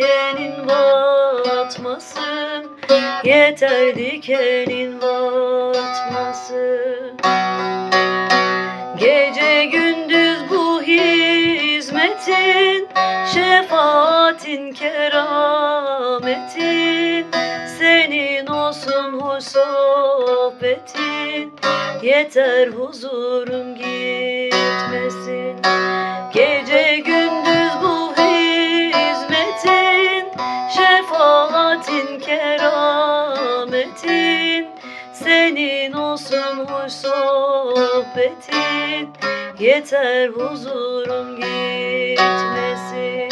dikenin batmasın. Yeter dikenin batmasın. Gece gündüz bu hizmetin Şefaatin kerametin. Senin olsun hoş sohbetin. Yeter huzurum gitmesin olsun hoş sohbetin Yeter huzurum gitmesin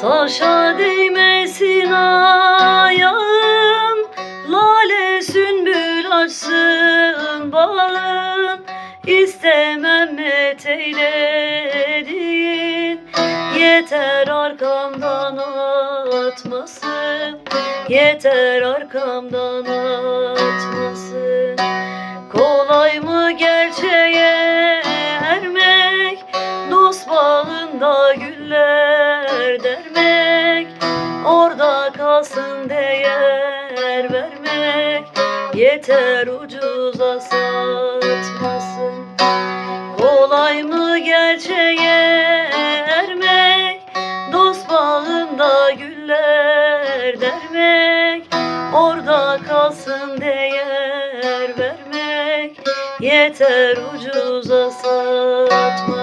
Taşa değmesin ayağım Lale sümbül açsın bağım İstemem met eyledin Yeter arkamdan atmasın. Yeter arkamdan atmasın dermek Orada kalsın değer vermek. Yeter ucuza satmasın. Kolay mı gerçeğe ermek? Dost bağında güller dermek. Orada kalsın değer vermek. Yeter ucuza satmasın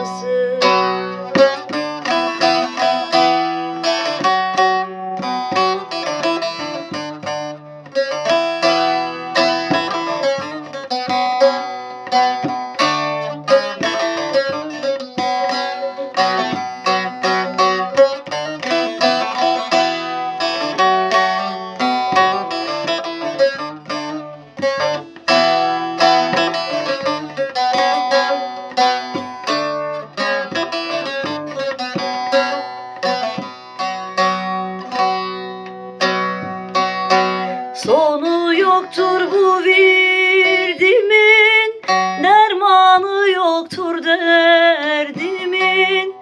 Sonu yoktur bu virdimin Dermanı yoktur derdimin.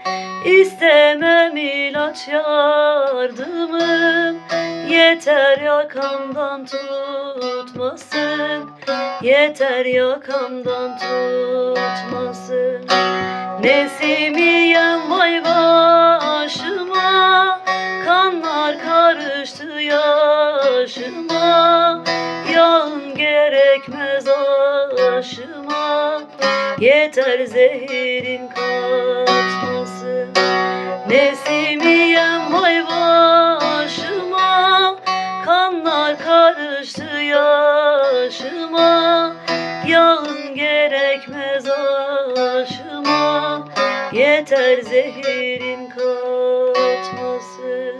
İstemem ilaç yardımın Yeter yakamdan tutmasın. Yeter yakamdan tutmasın. Nesimiyem vay başıma Yeter zehirin kaçmasın Nesimiyem vay başıma. Kanlar karıştı yaşıma. Yağın gerekmez aşıma. Yeter zehirin kaçmasın